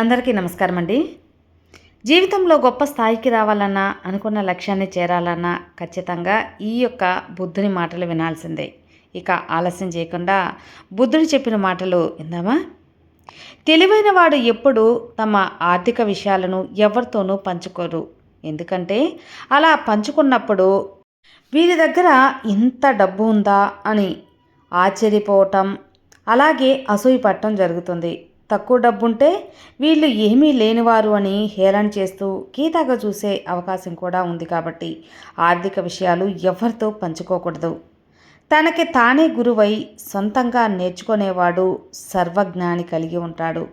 అందరికీ నమస్కారం అండి జీవితంలో గొప్ప స్థాయికి రావాలన్నా అనుకున్న లక్ష్యాన్ని చేరాలన్నా ఖచ్చితంగా ఈ యొక్క బుద్ధుని మాటలు వినాల్సిందే. ఇక ఆలస్యం చేయకుండా బుద్ధుడు చెప్పిన మాటలు విందామా? తెలివైన వాడు ఎప్పుడు తమ ఆర్థిక విషయాలను ఎవరితోనూ పంచుకోరు. ఎందుకంటే అలా పంచుకున్నప్పుడు వీరి దగ్గర ఇంత డబ్బు ఉందా అని ఆశ్చర్యపోవటం అలాగే అసూయ జరుగుతుంది. తక్కువ డబ్బుంటే వీళ్ళు ఏమీ లేనివారు అని హేళన చేస్తూ గీతాగా చూసే అవకాశం కూడా ఉంది కాబట్టి ఆర్థిక విషయాలు ఎవరితో పంచుకోకూడదు. తనకి తానే గురువై సొంతంగా నేర్చుకునేవాడు సర్వజ్ఞాని కలిగి ఉంటాడు.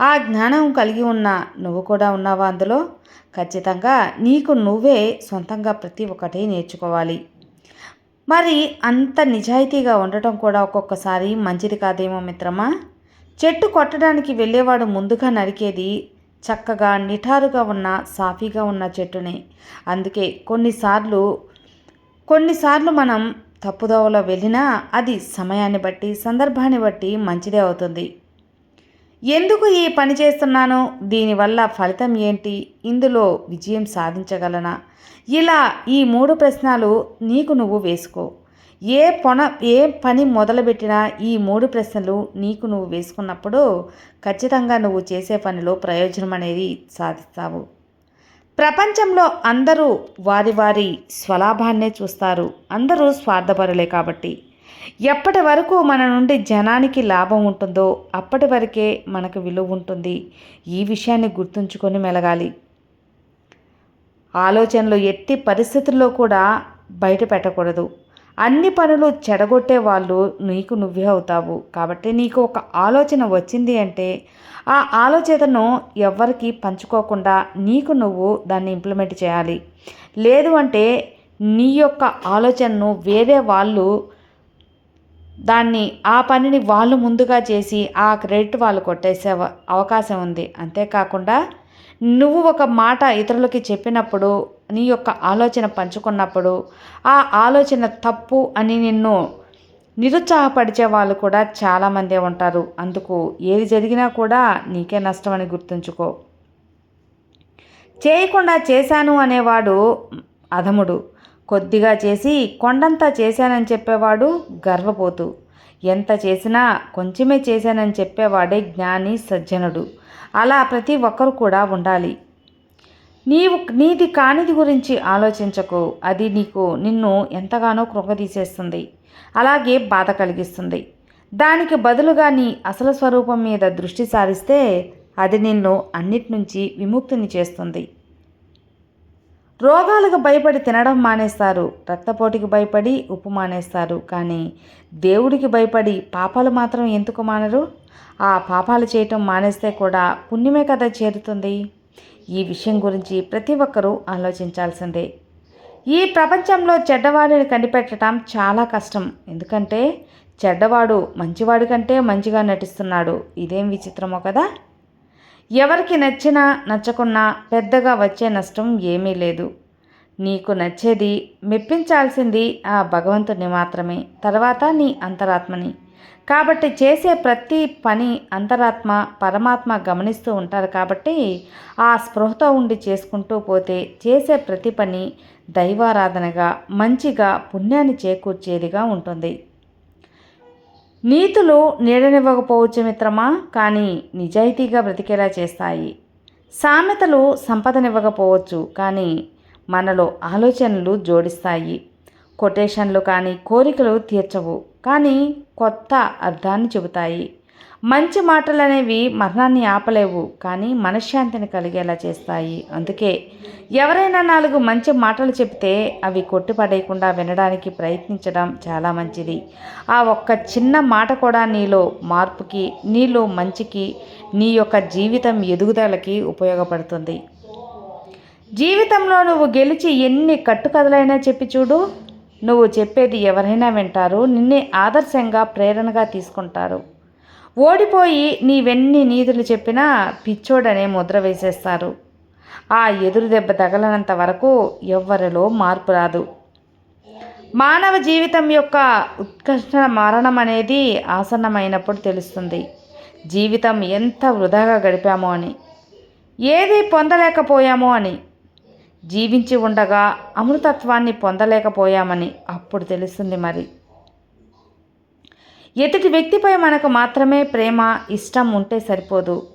ఆ జ్ఞానం కలిగి ఉన్న నువ్వు కూడా ఉన్నావా అందులో? ఖచ్చితంగా నీకు నువ్వే సొంతంగా ప్రతి ఒక్కటి నేర్చుకోవాలి. మరి అంత నిజాయితీగా ఉండటం కూడా ఒక్కొక్కసారి మంచిది కాదేమో మిత్రమా? చెట్టు కొట్టడానికి వెళ్ళేవాడు ముందుగా నరికేది చక్కగా నిఠారుగా ఉన్న సాఫీగా ఉన్న చెట్టునే. అందుకే కొన్నిసార్లు కొన్నిసార్లు మనం తప్పుదోవలో వెళ్ళినా అది సమయాన్ని బట్టి సందర్భాన్ని బట్టి మంచిదే అవుతుంది. ఎందుకు ఈ పని చేస్తున్నాను? దీనివల్ల ఫలితం ఏంటి? ఇందులో విజయం సాధించగలనా? ఇలా ఈ మూడు ప్రశ్నలు నీకు నువ్వు వేసుకో. ఏ పొన ఏ పని మొదలుపెట్టినా ఈ మూడు ప్రశ్నలు నీకు నువ్వు వేసుకున్నప్పుడు ఖచ్చితంగా నువ్వు చేసే పనిలో ప్రయోజనం అనేది సాధిస్తావు. ప్రపంచంలో అందరూ వారి వారి స్వలాభాన్నే చూస్తారు. అందరూ స్వార్థపరులే కాబట్టి. ఎప్పటి వరకు మన నుండి జనానికి లాభం ఉంటుందో అప్పటి వరకే మనకు విలువ ఉంటుంది. ఈ విషయాన్ని గుర్తుంచుకొని మెలగాలి. ఆలోచనలు ఎట్టి పరిస్థితుల్లో కూడా బయట పెట్టకూడదు. అన్ని పనులు చెడగొట్టే వాళ్ళు నీకు నువ్వే అవుతావు. కాబట్టి నీకు ఒక ఆలోచన వచ్చింది అంటే ఆ ఆలోచనను ఎవరికి పంచుకోకుండా నీకు నువ్వు దాన్ని ఇంప్లిమెంట్ చేయాలి. లేదు అంటే నీ యొక్క ఆలోచనను వేరే వాళ్ళు దాన్ని ఆ పనిని వాళ్ళు ముందుగా చేసి ఆ క్రెడిట్ వాళ్ళు కొట్టేసే అవకాశం ఉంది. అంతేకాకుండా నువ్వు ఒక మాట ఇతరులకి చెప్పినప్పుడు నీ యొక్క ఆలోచన పంచుకున్నప్పుడు ఆ ఆలోచన తప్పు అని నిన్ను నిరుత్సాహపరిచే వాళ్ళు కూడా చాలామందే ఉంటారు. అందుకు ఏది జరిగినా కూడా నీకే నష్టం అని గుర్తుంచుకో. చేయకుండా చేశాను అనేవాడు అధముడు. కొద్దిగా చేసి కొండంతా చేశానని చెప్పేవాడు గర్వపోతు. ఎంత చేసినా కొంచెమే చేశానని చెప్పేవాడే జ్ఞాని సజ్జనుడు. అలా ప్రతి ఒక్కరు కూడా ఉండాలి. నీవు నీది కానిది గురించి ఆలోచించకు. అది నీకు నిన్ను ఎంతగానో కృంగదీసేస్తుంది. అలాగే బాధ కలిగిస్తుంది. దానికి బదులుగా నీ అసలు స్వరూపం మీద దృష్టి సారిస్తే అది నిన్ను అన్నిటి నుంచి విముక్తిని చేస్తుంది. రోగాలకు భయపడి తినడం మానేస్తారు. రక్తపోటుకి భయపడి ఉప్పు మానేస్తారు. కానీ దేవుడికి భయపడి పాపాలు మాత్రం ఎందుకు మానరు? ఆ పాపాలు చేయటం మానేస్తే కూడా పుణ్యమే కదా చేరుతుంది. ఈ విషయం గురించి ప్రతి ఒక్కరూ ఆలోచించాల్సిందే. ఈ ప్రపంచంలో చెడ్డవాడిని కనిపెట్టడం చాలా కష్టం. ఎందుకంటే చెడ్డవాడు మంచివాడి కంటే మంచిగా నటిస్తున్నాడు. ఇదేం విచిత్రమో కదా? ఎవరికి నచ్చినా నచ్చకున్నా పెద్దగా వచ్చే నష్టం ఏమీ లేదు. నీకు నచ్చేది మెప్పించాల్సింది ఆ భగవంతుని మాత్రమే తర్వాత నీ అంతరాత్మని. కాబట్టి చేసే ప్రతి పని అంతరాత్మ పరమాత్మ గమనిస్తూ ఉంటారు కాబట్టి ఆ స్పృహతో ఉండి చేసుకుంటూ పోతే చేసే ప్రతి పని దైవారాధనగా మంచిగా పుణ్యాన్ని చేకూర్చేదిగా ఉంటుంది. నీతులు నీడనివ్వకపోవచ్చు మిత్రమా? కానీ నిజాయితీగా బ్రతికేలా చేస్తాయి. సామెతలు సంపదనివ్వకపోవచ్చు కానీ మనలో ఆలోచనలు జోడిస్తాయి. కొటేషన్లు కానీ కోరికలు తీర్చవు కానీ కొత్త అర్థాన్ని చెబుతాయి. మంచి మాటలు అనేవి మరణాన్ని ఆపలేవు కానీ మనశ్శాంతిని కలిగేలా చేస్తాయి. అందుకే ఎవరైనా నాలుగు మంచి మాటలు చెప్తే అవి కొట్టిపడేయకుండా వినడానికి ప్రయత్నించడం చాలా మంచిది. ఆ ఒక్క చిన్న మాట కూడా నీలో మార్పుకి నీలో మంచికి నీ యొక్క జీవితం ఎదుగుదలకి ఉపయోగపడుతుంది. జీవితంలో నువ్వు గెలిచి ఎన్ని కట్టుకథలైనా చెప్పి చూడు. నువ్వు చెప్పేది ఎవరైనా వింటారు. నిన్నే ఆదర్శంగా ప్రేరణగా తీసుకుంటారు. ఓడిపోయి నీవెన్ని నీతులు చెప్పినా పిచ్చోడనే ముద్ర వేసేస్తారు. ఆ ఎదురు దెబ్బ తగలనంత వరకు ఎవ్వరిలో మార్పు రాదు. మానవ జీవితం యొక్క ఉత్కృష్ట మరణం అనేది ఆసన్నమైనప్పుడు తెలుస్తుంది. జీవితం ఎంత వృధాగా గడిపామో అని. ఏది పొందలేకపోయామో అని. జీవించి ఉండగా అమృతత్వాన్ని పొందలేకపోయామని అప్పుడు తెలుస్తుంది మరి. ఎదుటి వ్యక్తిపై మనకు మాత్రమే ప్రేమ ఇష్టం ఉంటే సరిపోదు.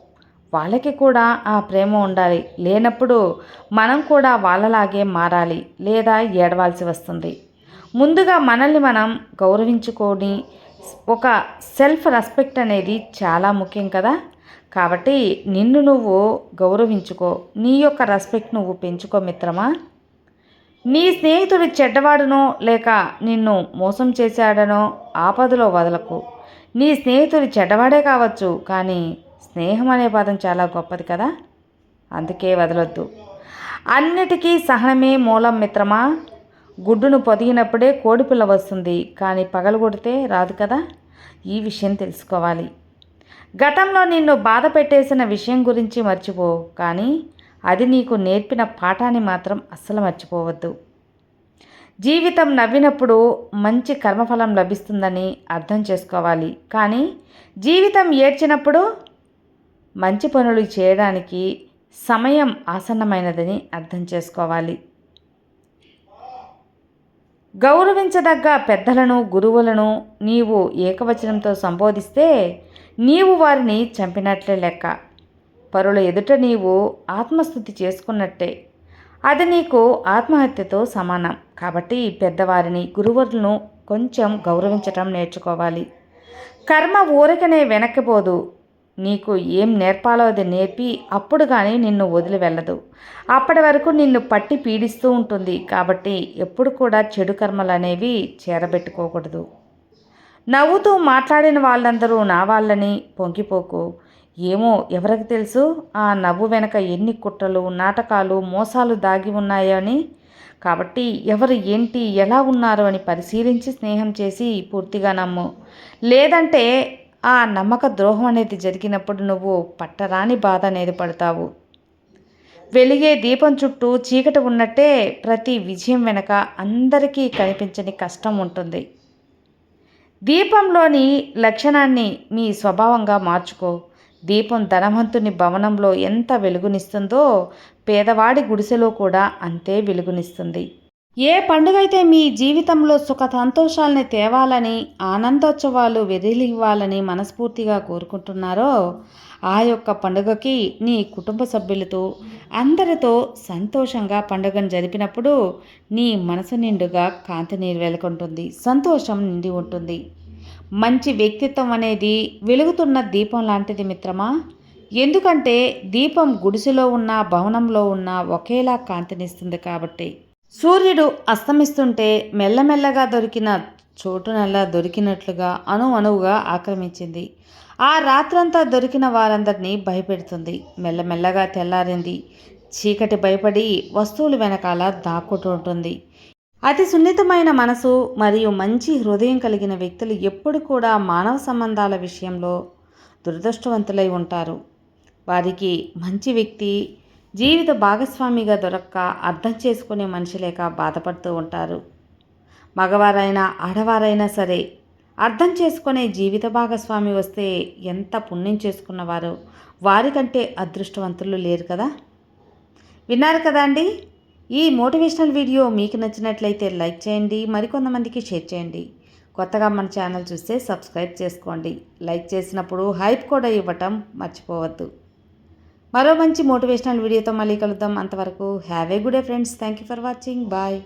వాళ్ళకి కూడా ఆ ప్రేమ ఉండాలి. లేనప్పుడు మనం కూడా వాళ్ళలాగే మారాలి లేదా ఏడవాల్సి వస్తుంది. ముందుగా మనల్ని మనం గౌరవించుకొని ఒక సెల్ఫ్ రెస్పెక్ట్ అనేది చాలా ముఖ్యం కదా. కాబట్టి నిన్ను నువ్వు గౌరవించుకో. నీ యొక్క రెస్పెక్ట్ నువ్వు పెంచుకో మిత్రమా? నీ స్నేహితుడు చెడ్డవాడునో లేక నిన్ను మోసం చేశాడనో ఆపదలో వదలకు. నీ స్నేహితుడు చెడ్డవాడే కావచ్చు కానీ స్నేహం అనే పదం చాలా గొప్పది కదా? అందుకే వదలొద్దు. అన్నిటికీ సహనమే మూలం మిత్రమా? గుడ్డును పొదిగినప్పుడే కోడిపిల్ల వస్తుంది కానీ పగలు కొడితే రాదు కదా? ఈ విషయం తెలుసుకోవాలి. గతంలో నిన్ను బాధ పెట్టేసిన విషయం గురించి మర్చిపో కానీ అది నీకు నేర్పిన పాఠాన్ని మాత్రం అస్సలు మర్చిపోవద్దు. జీవితం నవ్వినప్పుడు మంచి కర్మఫలం లభిస్తుందని అర్థం చేసుకోవాలి. కానీ జీవితం ఏడ్చినప్పుడు మంచి పనులు చేయడానికి సమయం ఆసన్నమైనదని అర్థం చేసుకోవాలి. గౌరవించదగ్గ పెద్దలను గురువులను నీవు ఏకవచనంతో సంబోధిస్తే నీవు వారిని చంపినట్లే లెక్క. పరుల ఎదుట నీవు ఆత్మస్థుతి చేసుకున్నట్టే. అది నీకు ఆత్మహత్యతో సమానం. కాబట్టి పెద్దవారిని గురువులను కొంచెం గౌరవించటం నేర్చుకోవాలి. కర్మ ఊరికనే వెనక్కిపోదు. నీకు ఏం నేర్పాలో అది నేర్పి అప్పుడు కానీ నిన్ను వదిలి వెళ్ళదు. అప్పటి వరకు నిన్ను పట్టి పీడిస్తూ ఉంటుంది. కాబట్టి ఎప్పుడు కూడా చెడు కర్మలు అనేవి చేరబెట్టుకోకూడదు. నవ్వుతూ మాట్లాడిన వాళ్ళందరూ నా వాళ్ళని పొంగిపోకు. ఏమో ఎవరికి తెలుసు? ఆ నవ్వు వెనక ఎన్ని కుట్రలు నాటకాలు మోసాలు దాగి ఉన్నాయో అని? కాబట్టి ఎవరు ఏంటి ఎలా ఉన్నారు అని పరిశీలించి స్నేహం చేసి పూర్తిగా నమ్ము. లేదంటే ఆ నమ్మక ద్రోహం అనేది జరిగినప్పుడు నువ్వు పట్టరాని బాధ అనేది పడతావు. వెలిగే దీపం చుట్టూ చీకటి ఉన్నట్టే ప్రతి విజయం వెనక అందరికీ కనిపించని కష్టం ఉంటుంది. దీపంలోని లక్షణాన్ని మీ స్వభావంగా మార్చుకో. దీపం ధనవంతుని భవనంలో ఎంత వెలుగునిస్తుందో పేదవాడి గుడిసెలో కూడా అంతే వెలుగునిస్తుంది. ఏ పండుగ అయితే మీ జీవితంలో సుఖ సంతోషాలని తేవాలని ఆనందోత్సవాలు వెదిలివ్వాలని మనస్ఫూర్తిగా కోరుకుంటున్నారో ఆ యొక్క పండుగకి నీ కుటుంబ సభ్యులతో అందరితో సంతోషంగా పండుగను జరిపినప్పుడు నీ మనసు నిండుగా కాంతి నీరు వెలుకుంటుంది సంతోషం నిండి ఉంటుంది. మంచి వ్యక్తిత్వం అనేది వెలుగుతున్న దీపం లాంటిది మిత్రమా? ఎందుకంటే దీపం గుడిసెలో ఉన్న భవనంలో ఉన్న ఒకేలా కాంతినిస్తుంది కాబట్టి. సూర్యుడు అస్తమిస్తుంటే మెల్లమెల్లగా దొరికిన చోటునల్లా దొరికినట్లుగా అణు అణువుగా ఆక్రమించింది. ఆ రాత్రంతా దొరికిన వారందరినీ భయపెడుతుంది. మెల్లమెల్లగా తెల్లారింది. చీకటి భయపడి వస్తువులు వెనకాల దాక్కుంటుంటుంది అతి సున్నితమైన మనసు మరియు మంచి హృదయం కలిగిన వ్యక్తులు ఎప్పుడు కూడా మానవ సంబంధాల విషయంలో దురదృష్టవంతులై ఉంటారు. వారికి మంచి వ్యక్తి జీవిత భాగస్వామిగా దొరక్క అర్థం చేసుకునే మనిషి లేక బాధపడుతూ ఉంటారు. మగవారైనా ఆడవారైనా సరే అర్థం చేసుకునే జీవిత భాగస్వామి వస్తే ఎంత పుణ్యం చేసుకున్నవారు వారికంటే అదృష్టవంతులు లేరు కదా? విన్నారు కదా అండి? ఈ మోటివేషనల్ వీడియో మీకు నచ్చినట్లయితే లైక్ చేయండి మరికొంతమందికి షేర్ చేయండి. కొత్తగా మన ఛానల్ చూస్తే సబ్స్క్రైబ్ చేసుకోండి. లైక్ చేసినప్పుడు హైప్ కూడా ఇవ్వటం మర్చిపోవద్దు. మరో మంచి మోటివేషనల్ వీడియోతో మళ్ళీ కలుద్దాం. అంతవరకు have a good day friends. Thank you for watching. Bye.